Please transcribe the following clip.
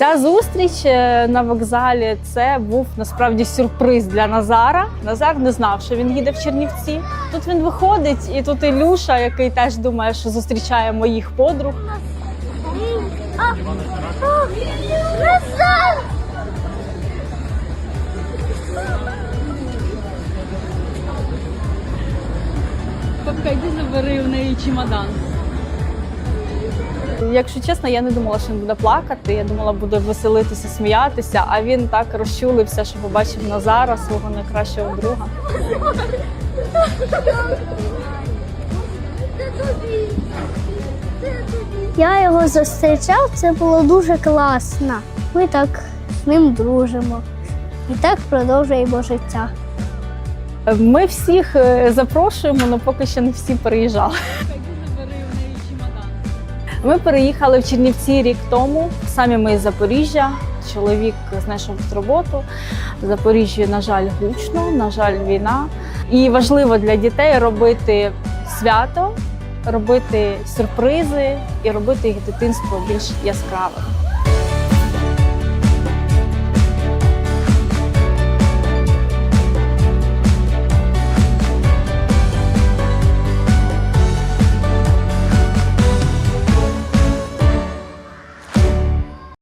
Ця зустріч е, на вокзалі це був насправді сюрприз для Назара. Назар не знав, що він їде в Чернівці. Тут він виходить, і тут Ілюша, який теж думає, що зустрічає моїх подруг. Папка, йди забери в неї чемодан. Якщо чесно, я не думала, що він буде плакати. Я думала, буде веселитися, сміятися. А він так розчулився, що побачив Назара, свого найкращого друга. Я його зустрічав, це було дуже класно. Ми так з ним дружимо. І так продовжуємо життя. Ми всіх е, запрошуємо, але поки що не всі переїжджали. Ми переїхали в Чернівці рік тому. Самі ми з Запоріжжя. Чоловік знайшов роботу. В Запоріжжі, на жаль, гучно, на жаль, війна. І важливо для дітей робити свято, робити сюрпризи і робити їх дитинство більш яскравим.